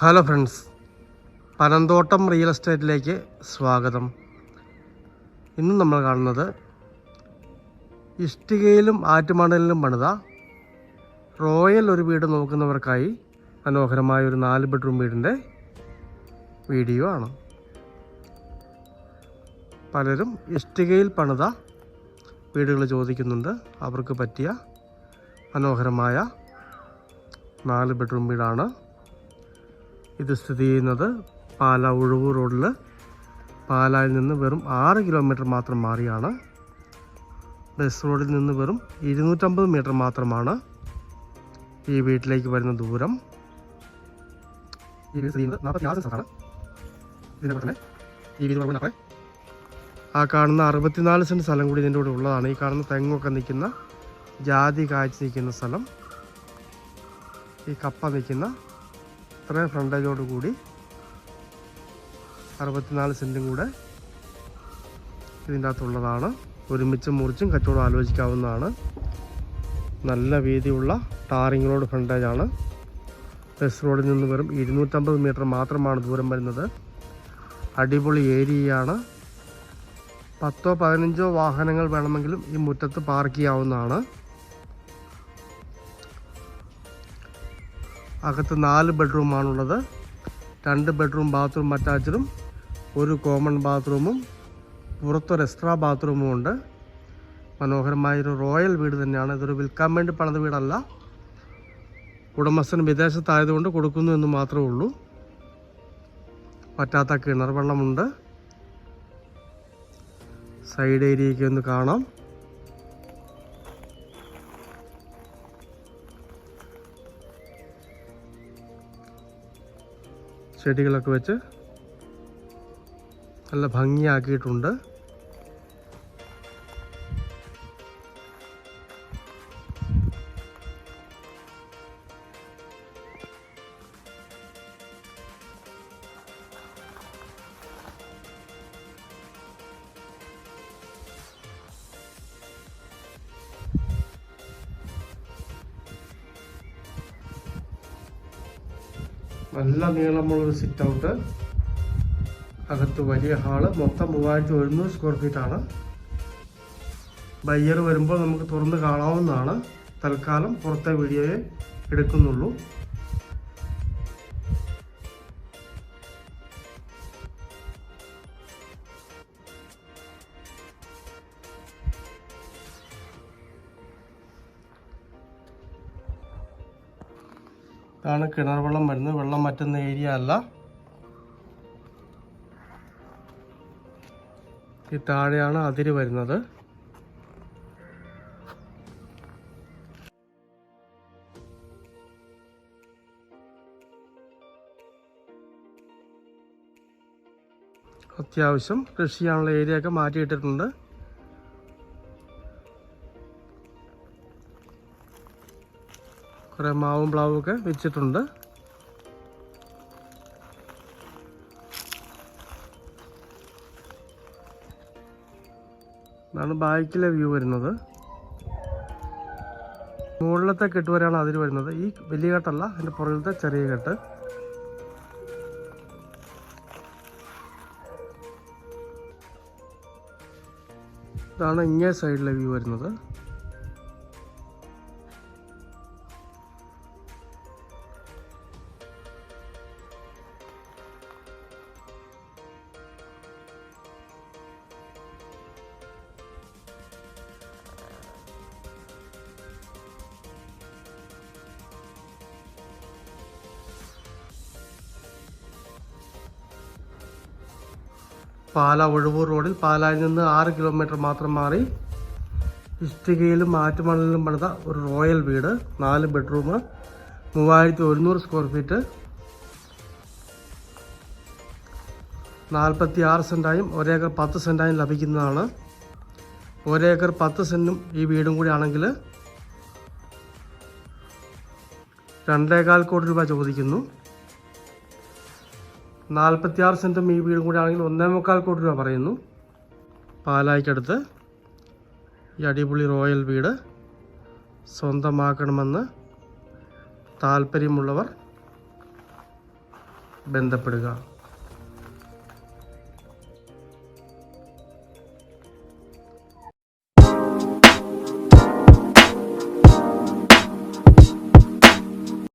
Hello friends Panamthottam real എസ്റ്റേറ്റിലേക്ക് സ്വാഗതം. ഇന്ന് നമ്മൾ കാണുന്നത് ഇഷ്ടികയിലും ആറ്റുമണലിലും പണിത റോയൽ ഒരു വീട് നോക്കുന്നവർക്കായി മനോഹരമായ ഒരു നാല് ബെഡ്റൂം വീടിന്റെ വീഡിയോ ആണ്. പലരും ഇഷ്ടികയിൽ പണിത വീടുകൾ ചോദിക്കുന്നുണ്ട്. അവർക്ക് പറ്റിയ മനോഹരമായ നാല് ബെഡ്റൂം വീടാണ് ഇത് സ്ഥിതി ചെയ്യുന്നത് പാല ഉഴവൂർ റോഡിൽ. പാലായിൽ നിന്ന് വെറും ആറ് കിലോമീറ്റർ മാത്രം മാറിയാണ്. ബസ് റോഡിൽ നിന്ന് വെറും ഇരുന്നൂറ്റമ്പത് മീറ്റർ മാത്രമാണ് ഈ വീട്ടിലേക്ക് വരുന്ന ദൂരം. ഈ ഈ ആ കാണുന്ന അറുപത്തിനാല് സെന്റ് സ്ഥലം കൂടി ഇതിന്റെ കൂടെ ഉള്ളതാണ്. ഈ കാണുന്ന തെങ്ങൊക്കെ നിൽക്കുന്ന ജാതി കായ്ച്ച് നിൽക്കുന്ന സ്ഥലം. ഈ കപ്പ നിൽക്കുന്ന ഇത്രയും ഫ്രണ്ടേജോട് കൂടി അറുപത്തിനാല് സെന്റും കൂടെ ഇതിന്റെ അകത്തുള്ളതാണ് ഒരുമിച്ച് മുറിച്ചും കച്ചവടം ആലോചിക്കാവുന്നതാണ്. നല്ല വീതിയുള്ള ടാറിംഗ് റോഡ് ഫ്രണ്ടേജാണ് ബസ് റോഡിൽ നിന്ന് വെറും ഇരുന്നൂറ്റമ്പത് മീറ്റർ മാത്രമാണ് ദൂരം വരുന്നത്. അടിപൊളി ഏരിയയാണ്. പത്തോ പതിനഞ്ചോ വാഹനങ്ങൾ വേണമെങ്കിലും ഈ മുറ്റത്ത് പാർക്ക് ചെയ്യാവുന്നതാണ്. അകത്ത് നാല് ബെഡ്റൂമാണുള്ളത് രണ്ട് ബെഡ്റൂം ബാത്റൂം അറ്റാച്ചഡും ഒരു കോമൺ ബാത്റൂമും പുറത്തൊരു എക്സ്ട്രാ ബാത്റൂമും ഉണ്ട്. മനോഹരമായൊരു റോയൽ വീട് തന്നെയാണ്. ഇതൊരു വിൽക്കാൻ വേണ്ടി പണിത വീടല്ല. ഉടമസ്ഥൻ വിദേശത്തായതുകൊണ്ട് കൊടുക്കുന്നു എന്ന് മാത്രമേ ഉള്ളൂ. പറ്റാത്ത കിണർ വെള്ളമുണ്ട്. സൈഡ് ഏരിയയ്ക്ക് ഒന്ന് കാണാം. ചെടികളൊക്കെ വെച്ച് നല്ല ഭംഗിയാക്കിയിട്ടുണ്ട്. നല്ല നീളമുള്ളൊരു സിറ്റ് ഔട്ട് അകത്ത് വലിയ ഹാൾ മൊത്തം മൂവായിരത്തി ഒരുന്നൂറ് സ്ക്വയർ ഫീറ്റ് ആണ്. ബയ്യർ വരുമ്പോൾ നമുക്ക് തുറന്ന് കാണാവുന്നതാണ്. തൽക്കാലം പുറത്തെ വീഡിയോയെ എടുക്കുന്നുള്ളൂ. ഇതാണ് കിണർ വെള്ളം വരുന്നത്. വെള്ളം മറ്റുന്ന ഏരിയ അല്ല. ഈ താഴെയാണ് അതിര് വരുന്നത്. അത്യാവശ്യം കൃഷി ചെയ്യാനുള്ള ഏരിയ ഒക്കെ മാറ്റിയിട്ടിട്ടുണ്ട്. കുറേ മാവും പ്ലാവും ഒക്കെ വെച്ചിട്ടുണ്ട്. ഇതാണ് ബാക്കിലെ വ്യൂ വരുന്നത്. മുകളിലത്തെ കെട്ട് വരെയാണ് അതിൽ വരുന്നത്. ഈ വലിയ കെട്ടല്ല അതിന്റെ പുറകിലത്തെ ചെറിയ കെട്ട്. ഇതാണ് ഇങ്ങേ സൈഡിലെ വ്യൂ വരുന്നത്. പാല ഒഴുവൂർ റോഡിൽ പാലായിൽ നിന്ന് ആറ് കിലോമീറ്റർ മാത്രം മാറി ഇഷ്ടികയിലും ആറ്റുമണലിലും പണിത ഒരു റോയൽ വീട് നാല് ബെഡ്റൂം മൂവായിരത്തി ഒരുന്നൂറ് സ്ക്വയർ ഫീറ്റ്. നാൽപ്പത്തി ആറ് സെന്റായും ഒരേക്കർ പത്ത് സെന്റായും ലഭിക്കുന്നതാണ്. ഒരേക്കർ പത്ത് സെന്റും ഈ വീടും കൂടി ആണെങ്കിൽ രണ്ടേകാൽ കോടി രൂപ ചോദിക്കുന്നു. നാൽപ്പത്തിയാറ് സെന്റും ഈ വീടും കൂടി ആണെങ്കിൽ ഒന്നേ മുക്കാൽ കോടി രൂപ പറയുന്നു. പാലായ്ക്കടുത്ത് ഈ അടിപൊളി റോയൽ വീട് സ്വന്തമാക്കണമെന്ന് താല്പര്യമുള്ളവർ ബന്ധപ്പെടുക.